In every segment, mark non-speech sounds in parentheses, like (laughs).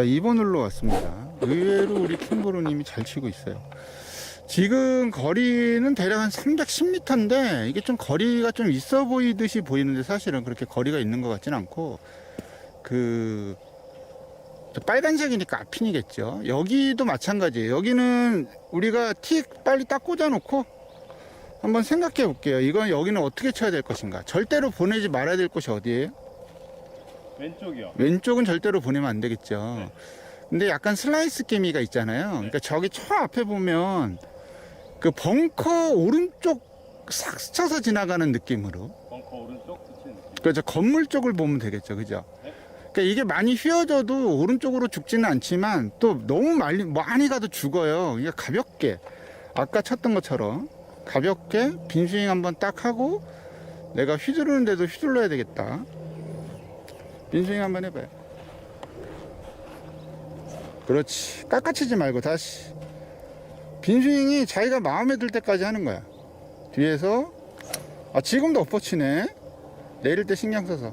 자, 2번 홀로 왔습니다. 의외로 우리 킹보루님이 잘 치고 있어요. 지금 거리는 대략 한 310m인데 이게 좀 거리가 좀 있어 보이듯이 보이는데 사실은 그렇게 거리가 있는 것 같진 않고 그저 빨간색이니까 앞핀이겠죠. 여기도 마찬가지예요. 여기는 우리가 티 빨리 딱 꽂아놓고 한번 생각해 볼게요. 이건 여기는 어떻게 쳐야 될 것인가. 절대로 보내지 말아야 될 곳이 어디예요? 왼쪽이요. 왼쪽은 절대로 보내면 안 되겠죠. 네. 근데 약간 슬라이스 깨미가 있잖아요. 그러니까 저기 저 앞에 보면 그 벙커 오른쪽 싹 스쳐서 지나가는 느낌으로. 벙커 오른쪽 스치는 느낌. 그저 건물 쪽을 보면 되겠죠. 그죠? 네. 그러니까 이게 많이 휘어져도 오른쪽으로 죽지는 않지만 또 너무 많이, 많이 가도 죽어요. 그러니까 가볍게. 아까 쳤던 것처럼 가볍게 빈스윙 한번 딱 하고 내가 휘두르는데도 휘둘러야 되겠다. 빈스윙 한번 해봐요. 그렇지. 깎아치지 말고 다시. 빈스윙이 자기가 마음에 들 때까지 하는 거야. 뒤에서 아 지금도 엎어치네. 내릴 때 신경 써서.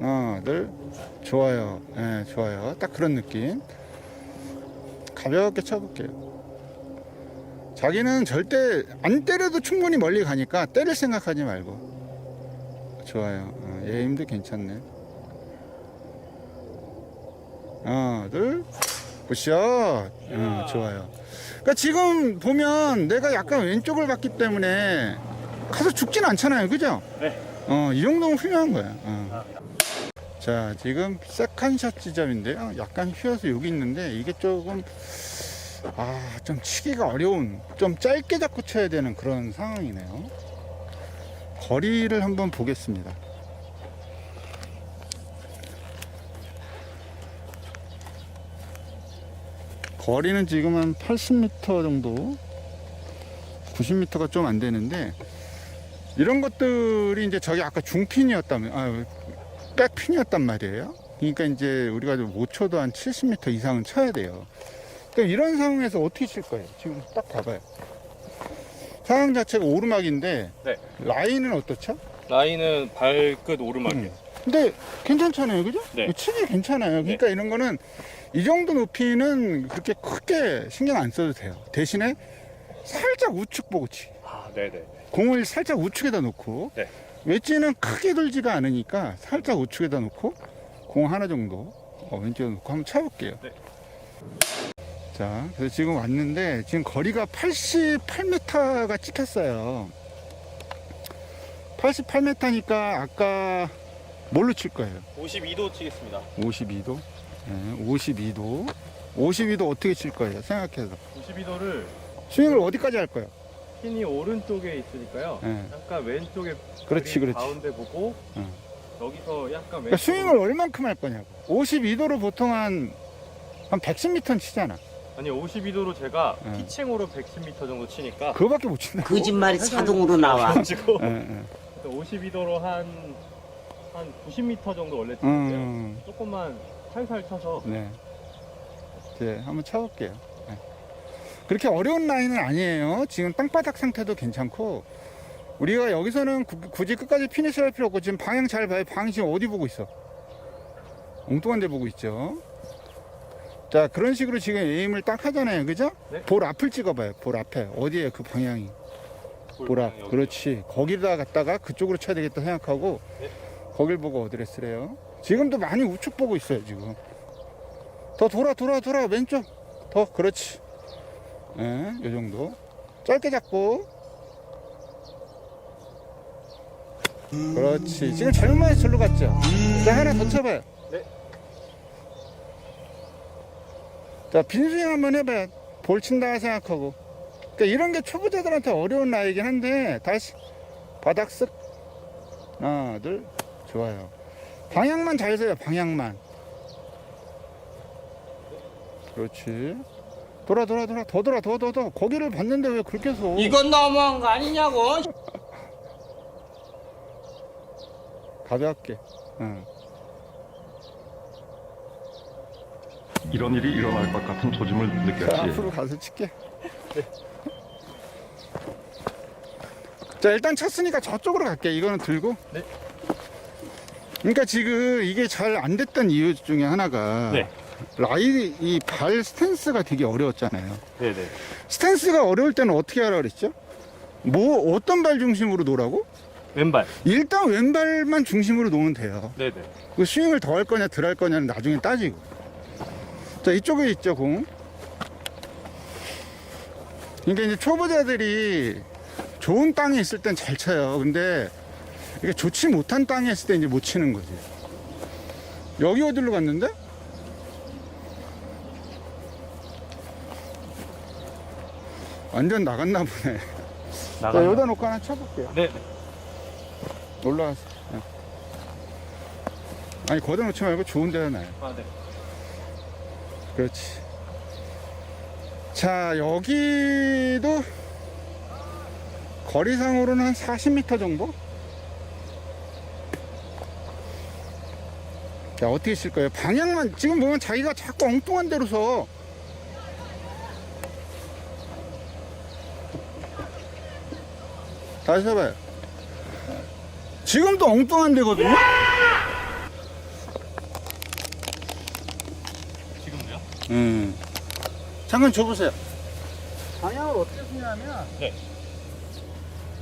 하나, 둘, 좋아요. 예, 좋아요. 딱 그런 느낌. 가볍게 쳐볼게요. 자기는 절대 안 때려도 충분히 멀리 가니까 때릴 생각하지 말고. 좋아요. 어, 얘 힘도 괜찮네. 하나, 둘, 굿샷. 어, 좋아요. 그러니까 지금 보면 내가 약간 왼쪽을 봤기 때문에 가서 죽진 않잖아요. 그죠? 네. 어, 이 정도면 훌륭한 거야. 어. 자, 지금 세컨샷 지점인데요. 약간 휘어서 여기 있는데 이게 조금 아, 좀 치기가 어려운, 좀 짧게 잡고 쳐야 되는 그런 상황이네요. 거리를 한번 보겠습니다. 거리는 지금 한 80m 정도, 90m가 좀 안 되는데 이런 것들이 이제 저기 아까 중핀이었다면, 아, 백핀이었단 말이에요. 그러니까 이제 우리가 못 쳐도 한 70m 이상은 쳐야 돼요. 그러니까 이런 상황에서 어떻게 칠 거예요? 지금 딱 봐봐요. 상황 자체가 오르막인데 네. 라인은 어떻죠? 라인은 발끝 오르막이요. 근데 괜찮잖아요, 그죠? 네. 치기 괜찮아요. 그러니까 이런 거는 이 정도 높이는 그렇게 크게 신경 안 써도 돼요. 대신에 살짝 우측 보고 치. 아, 네네. 공을 살짝 우측에다 놓고 네. 웨지는 크게 돌지가 않으니까 살짝 우측에다 놓고 공 하나 정도 어, 왼쪽에 놓고 한번 쳐볼게요. 네. 자, 그래서 지금 왔는데 지금 거리가 88m가 찍혔어요. 88m니까 아까 뭘로 칠 거예요? 52도 치겠습니다. 52도? 네, 52도. 52도 어떻게 칠 거예요? 생각해서. 52도를 스윙을 어디까지 할 거예요? 핀이 오른쪽에 있으니까요. 네. 약간 왼쪽에 그렇지, 그린 그렇지. 가운데 보고 응. 여기서 약간 그러니까 왼쪽 스윙을 얼만큼 할 거냐고. 52도로 보통 한, 한 110m는 치잖아. 아니 52도로 제가 응. 피칭으로 110m 정도 치니까 그거밖에 못 친다. 거짓말이 자동으로 나와. 가지고 예, 예. 52도로 한 한 90m 정도 원래 치는데요. 음, 조금만 살살 쳐서 네. 이제 한번 쳐볼게요. 네. 그렇게 어려운 라인은 아니에요. 지금 땅바닥 상태도 괜찮고, 우리가 여기서는 구- 굳이 끝까지 피니시 할 필요 없고, 지금 방향 잘 봐요. 방향 지금 어디 보고 있어? 엉뚱한 데 보고 있죠. 자, 그런 식으로 지금 에임을 딱 하잖아요. 그죠? 네. 볼 앞을 찍어봐요. 볼 앞에. 어디에 그 방향이. 볼 앞. 여기. 그렇지. 거기다 갖다가 그쪽으로 쳐야 되겠다 생각하고, 네. 거길 보고 어드레스를 해요. 지금도 많이 우측 보고 있어요, 지금. 더 돌아, 돌아, 돌아. 왼쪽. 더, 그렇지. 예, 요 정도. 짧게 잡고. 그렇지. 지금 잘못해서 절로 갔죠? 자, 하나 더 쳐봐요. 네. 자, 빈스윙 한번 해봐요. 볼 친다 생각하고. 그러니까 이런 게 초보자들한테 어려운 나이긴 한데, 다시. 바닥 쓱. 하나, 둘. 좋아요. 방향만 잘 세요, 방향만. 그렇지. 돌아, 돌아, 돌아. 더 돌아, 더, 더, 더. 거기를 봤는데 왜 그렇게 서? 이건 너무한 거 아니냐고. (laughs) 가볍게. 응. 이런 일이 일어날 것 같은 조짐을 자, 느꼈지. 앞으로 가서 칠게. 자, 일단 쳤으니까 저쪽으로 갈게. 이거는 들고. 네. 그러니까 지금 이게 잘 안 됐던 이유 중에 하나가 네. 라이 이 발 스탠스가 되게 어려웠잖아요. 네네. 스탠스가 어려울 때는 어떻게 하라 그랬죠? 뭐 어떤 발 중심으로 놓으라고? 왼발. 일단 왼발만 중심으로 놓으면 돼요. 네네. 그 스윙을 더 할 거냐 덜 할 거냐는 나중에 따지고. 자 이쪽에 있죠 공. 그러니까 이제 초보자들이 좋은 땅에 있을 땐 잘 쳐요. 근데 이게 좋지 못한 땅에 있을 때 이제 못 치는 거지. 여기 어디로 갔는데? 완전 나갔나 보네. 자, 나가. 여기다 놓고 하나 쳐볼게요. 네. 올라가서. 네. 아니, 거기다 놓지 말고 좋은 데다 놔요. 아 네. 그렇지. 자, 여기도 거리상으로는 한 40m 정도? 자, 어떻게 칠 거예요? 방향만, 지금 보면 자기가 자꾸 엉뚱한 데로 서. 다시 해봐요. 지금도 엉뚱한 데거든요? 지금요? 음. 잠깐 줘보세요. 방향을 어떻게 쓰냐면, 네.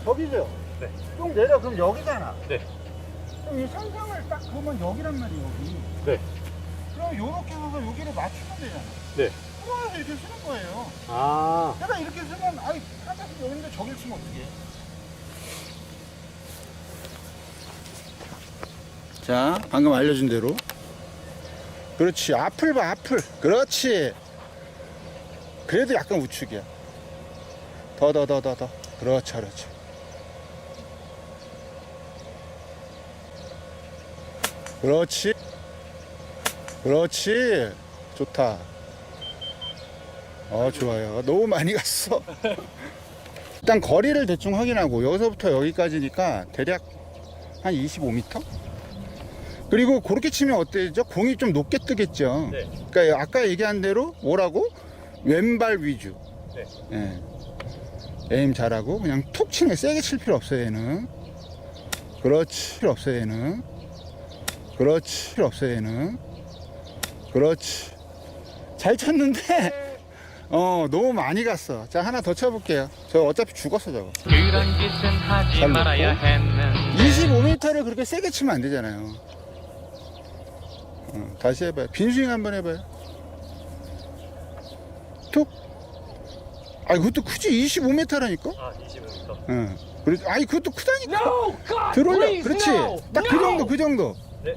저기죠? 네. 쭉 내려, 그럼 여기잖아. 네. 그럼 이 상상을 딱 보면 여기란 말이에요, 여기. 네. 그럼 요렇게 서서 여기를 맞추면 되잖아. 네. 그러면서 이렇게 쓰는 거예요. 아. 내가 이렇게 쓰면, 아이, 타자서 여기인데 저길 치면 어떡해. 자, 방금 알려준 대로. 그렇지. 앞을 봐, 앞을. 그렇지. 그래도 약간 우측이야. 더, 더, 더, 더, 더. 그렇지, 그렇지. 그렇지. 그렇지. 좋다. 어, 좋아요. 너무 많이 갔어. (laughs) 일단 거리를 대충 확인하고 여기서부터 여기까지니까 대략 한 25m? 그리고 그렇게 치면 어때죠? 공이 좀 높게 뜨겠죠. 네. 그러니까 아까 얘기한 대로 뭐라고? 왼발 위주. 네. 예. 에임 잘하고 그냥 툭 치는 게 세게 칠 필요 없어요 얘는. 그렇지. 필요 없어요 얘는. 그렇지. 필요 없어요 얘는. 그렇지. 잘 쳤는데 (laughs) 어 너무 많이 갔어. 자 하나 더 쳐볼게요. 저 어차피 죽었어 저거. 그런 짓은 하지 잘 말아야. 했는데 25m를 그렇게 세게 치면 안 되잖아요. 어, 다시 해봐요. 빈스윙 한번 해봐요. 툭. 아, 그것도 크지. 25m라니까? 아 25m. 응. 그렇지. 아니, 그것도 크다니까. 들어올려. 그렇지. 딱 그 정도, 그 정도. 네.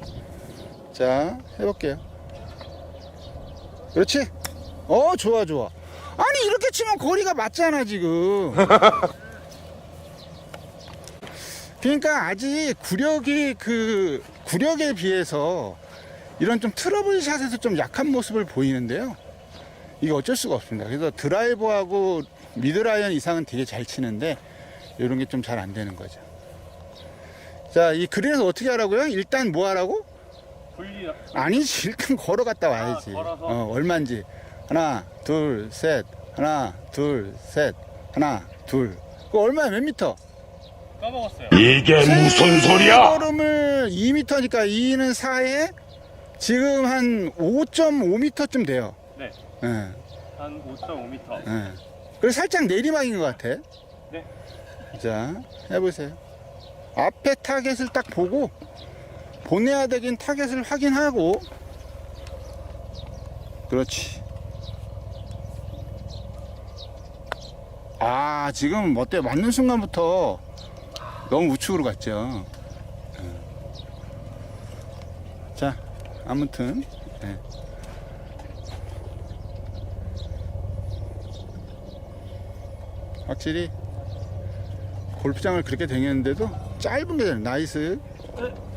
자, 해볼게요. 그렇지. 어, 좋아, 좋아. 아니, 이렇게 치면 거리가 맞잖아, 지금. (laughs) 그러니까 아직 구력이 그 구력에 비해서 이런 좀 트러블 샷에서 좀 약한 모습을 보이는데요. 이게 어쩔 수가 없습니다. 그래서 드라이버하고 미드라이언 이상은 되게 잘 치는데 이런 게 좀 잘 안 되는 거죠. 자, 이 그린에서 어떻게 하라고요? 일단 뭐 하라고? 분리. 아니지, 일단 걸어갔다 와야지. 아, 걸어서? 어, 얼마인지. 하나, 둘, 셋. 하나, 둘, 셋. 하나, 둘. 그 얼마야? 몇 미터? 까먹었어요. 이게 무슨 소리야? 걸음을 2m니까 2는 4에 지금 한 5.5m쯤 돼요. 네. 예, 한 5.5m. 예. 그리고 살짝 내리막인 것 같아. 네. 자, 해보세요. 앞에 타겟을 딱 보고 보내야 되긴 타겟을 확인하고 그렇지. 아, 지금 어때? 맞는 순간부터 너무 우측으로 갔죠. 예. 자, 아무튼 예. 확실히 골프장을 그렇게 다녔는데도 짧은 게 나이스. 네.